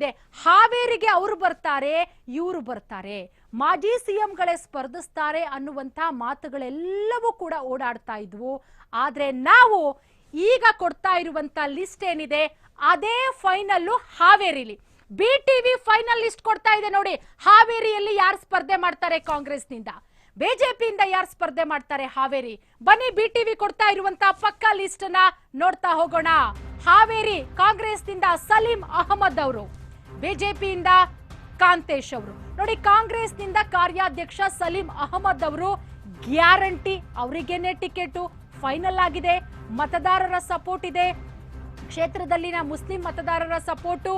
ಇದೆ ಹಾವೇರಿಗೆ ಅವರು ಬರ್ತಾರೆ, ಇವರು ಬರ್ತಾರೆ. ಮಾಜಿ ಸಿಎಂಗಳೇ ಸ್ಪರ್ಧಿಸ್ತಾರೆ ಅನ್ನುವಂಥ ಮಾತುಗಳೆಲ್ಲವೂ ಕೂಡ ಓಡಾಡ್ತಾ ಇದ್ವು. ಆದರೆ ನಾವು ಈಗ ಕೊಡ್ತಾ ಇರುವಂತ ಲಿಸ್ಟ್ ಏನಿದೆ, ಅದೇ ಫೈನಲ್ಲು ಹಾವೇರಿಲಿ. ಬಿ ಟಿವಿ ಫೈನಲ್ ಲಿಸ್ಟ್ ಕೊಡ್ತಾ ಇದೆ ನೋಡಿ, ಹಾವೇರಿಯಲ್ಲಿ ಯಾರು ಸ್ಪರ್ಧೆ ಮಾಡ್ತಾರೆ ಕಾಂಗ್ರೆಸ್ನಿಂದ? ಬಿಜೆಪಿಯಿಂದ ಯಾರು ಸ್ಪರ್ಧೆ ಮಾಡ್ತಾರೆ ಹಾವೇರಿ? ಬನ್ನಿ ಬಿ ಟಿವಿ ಕೊಡ್ತಾ ಇರುವಂತ ಪಕ್ಕ ಲಿಸ್ಟ್ನ ನೋಡ್ತಾ ಹೋಗೋಣ. ಹಾವೇರಿ ಕಾಂಗ್ರೆಸ್ನಿಂದ ಸಲೀಂ ಅಹಮದ್ ಅವರು. ಬಿಜೆಪಿಯಿಂದ ಕಾಂತೇಶ್ ಅವರು. ನೋಡಿ, ಕಾಂಗ್ರೆಸ್ನಿಂದ ಕಾರ್ಯಾಧ್ಯಕ್ಷ ಸಲೀಂ ಅಹಮದ್ ಅವರು ಗ್ಯಾರಂಟಿ, ಅವರಿಗೇನೆ ಟಿಕೆಟ್, ಫೈನಲ್ ಆಗಿದೆ, ಮತದಾರರ ಸಪೋರ್ಟ್ ಇದೆ. ಕ್ಷೇತ್ರದಲ್ಲಿನ ಮುಸ್ಲಿಂ ಮತದಾರರ ಸಪೋರ್ಟು,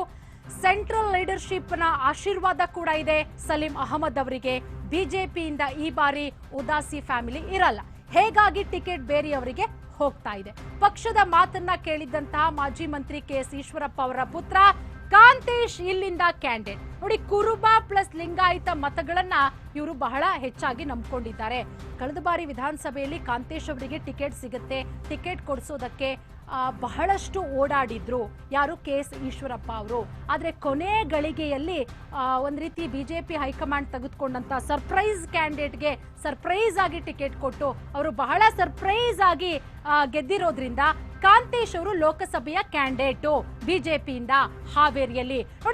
ಸೆಂಟ್ರಲ್ ಲೀಡರ್ಶಿಪ್ನ ಆಶೀರ್ವಾದ ಕೂಡ ಇದೆ ಸಲೀಂ ಅಹಮದ್ ಅವರಿಗೆ. ಬಿಜೆಪಿಯಿಂದ ಈ ಬಾರಿ ಉದಾಸಿ ಫ್ಯಾಮಿಲಿ ಇರಲ್ಲ. ಹೇಗಾಗಿ ಟಿಕೆಟ್ ಬೇರೆಯವರಿಗೆ ಹೋಗ್ತಾ ಇದೆ. ಪಕ್ಷದ ಮಾತನ್ನ ಕೇಳಿದ್ದಂತಹ ಮಾಜಿ ಮಂತ್ರಿ ಕೆ ಎಸ್ ಈಶ್ವರಪ್ಪ ಅವರ ಪುತ್ರ ಕಾಂತೇಶ್ ಇಲ್ಲಿಂದ ಕ್ಯಾಂಡಿಡೇಟ್ ನೋಡಿ, ಕುರುಬ ಪ್ಲಸ್ ಲಿಂಗಾಯತ ಮತಗಳನ್ನ ಇವರು ಬಹಳ ಹೆಚ್ಚಾಗಿ ನಂಬ್ಕೊಂಡಿದ್ದಾರೆ. ಕಳೆದ ಬಾರಿ ವಿಧಾನಸಭೆಯಲ್ಲಿ ಕಾಂತೇಶ್ ಅವರಿಗೆ ಟಿಕೆಟ್ ಸಿಗುತ್ತೆ. ಟಿಕೆಟ್ ಕೊಡಿಸೋದಕ್ಕೆ ಬಹಳಷ್ಟು ಓಡಾಡಿದ್ರು. ಯಾರು? ಕೆ ಎಸ್ ಈಶ್ವರಪ್ಪ ಅವರು. ಆದರೆ ಕೊನೆ ಗಳಿಗೆಯಲ್ಲಿ ಒಂದು ರೀತಿ ಬಿ ರೀತಿ ಬಿಜೆಪಿ ಹೈಕಮಾಂಡ್ ತೆಗೆದುಕೊಂಡಂತ ಸರ್ಪ್ರೈಸ್ ಕ್ಯಾಂಡಿಡೇಟ್ಗೆ ಸರ್ಪ್ರೈಸ್ ಆಗಿ ಟಿಕೆಟ್ ಕೊಟ್ಟು, ಅವರು ಬಹಳ ಸರ್ಪ್ರೈಸ್ ಆಗಿ ಗೆದ್ದಿರೋದ್ರಿಂದ ಕಾಂತೇಶ್ ಅವರು ಲೋಕಸಭೆಯ ಕ್ಯಾಂಡಿಡೇಟು. ಬಿಜೆಪಿಯಿಂದ ಹಾವೇರಿಯಲ್ಲಿ ನೋಡಿ